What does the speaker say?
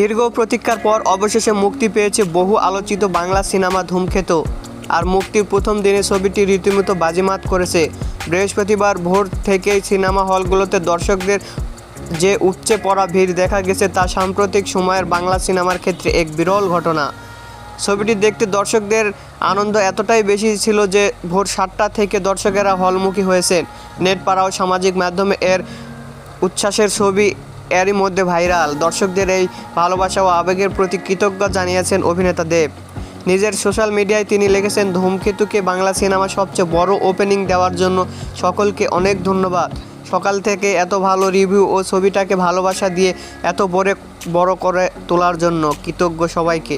দীর্ঘ প্রতীক্ষার পর অবশেষে মুক্তি পেয়েছে বহু আলোচিত বাংলা সিনেমা ধূমক্ষেতু আর মুক্তির প্রথম দিনে ছবিটি রীতিমতো বাজিমাত করেছে। বৃহস্পতিবার ভোর থেকেই সিনেমা হলগুলোতে দর্শকদের যে উপচে পড়া ভিড় দেখা গেছে তা সাম্প্রতিক সময়ের বাংলা সিনেমার ক্ষেত্রে এক বিরল ঘটনা। ছবিটি দেখতে দর্শকদের আনন্দ এতটাই বেশি ছিল যে ভোর সাতটা থেকে দর্শকেরা হলমুখী হয়েছেন। নেট পাড়াও সামাজিক মাধ্যমে এর উচ্ছ্বাসের ছবি এরই মধ্যে ভাইরাল। দর্শকদের এই ভালোবাসা ও আবেগের প্রতি কৃতজ্ঞ জানিয়েছেন অভিনেতা দেব। নিজের সোশ্যাল মিডিয়ায় তিনি লিখেছেন, ধূমকেতুকে বাংলা সিনেমা সবচেয়ে বড় ওপেনিং দেওয়ার জন্য সকলকে অনেক ধন্যবাদ। সকাল থেকে এত ভালো রিভিউ ও ছবিটাকে ভালোবাসা দিয়ে এত বড় বড় করে তোলার জন্য কৃতজ্ঞ সবাইকে।